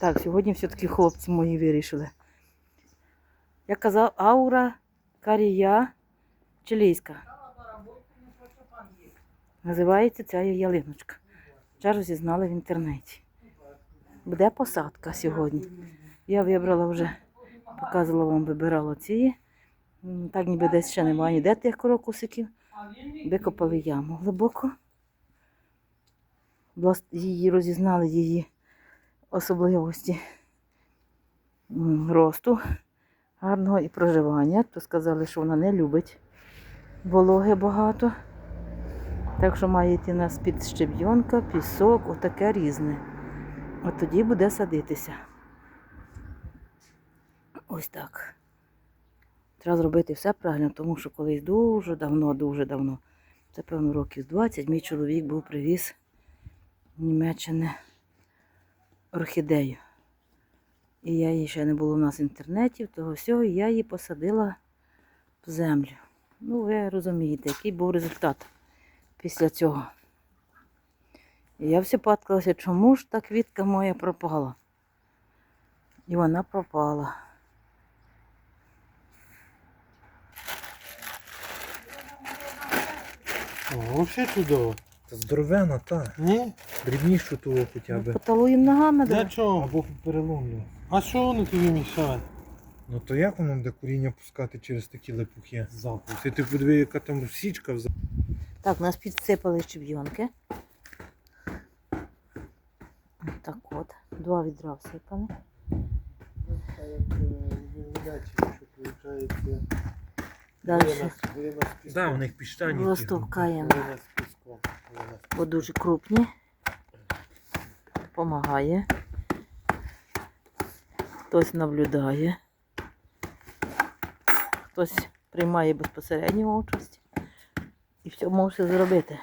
Так, сьогодні все-таки хлопці мої вирішили. Я казав, аура карія чилійська. Називається ця ялиночка. Вже розізнали в інтернеті. Буде посадка сьогодні. Я вибрала вже, показувала вам, вибирала ці. Так ніби десь ще немає ніде тих крокусиків. Викопали яму глибоко. Її розізнали її особливості росту гарного і проживання. То сказали, що вона не любить вологи багато. Так що має йти нас під щебйонка, пісок, отаке різне. От тоді буде садитися. Ось так. Треба зробити все правильно, тому що колись дуже давно, дуже давно, це певно років 20, мій чоловік був привіз Німеччини орхідею. І я її ще не було в нас інтернетів, того всього, і я її посадила в землю. Ну, ви розумієте, який був результат після цього. І я все падкалася, чому ж та квітка моя пропала? І вона пропала. О, взагалі чудово. Та здоровена, та. Ні? Дрібнішу того хоча Ну, б. Поталуємо ногами. Для давай. чого? Або переломлю. А що вони тобі мішають? Ну то як воно буде коріння пускати через такі липухи? Запах. Ти ти подиви, яка там січка в Так, нас підсипали щебйонки. Так от, два відра всипали. Далі Да, у них піщані. розтовкаємо, бо дуже крупні. Помагає. Хтось наблюдає. Хтось приймає безпосередню участь. І все може зробити.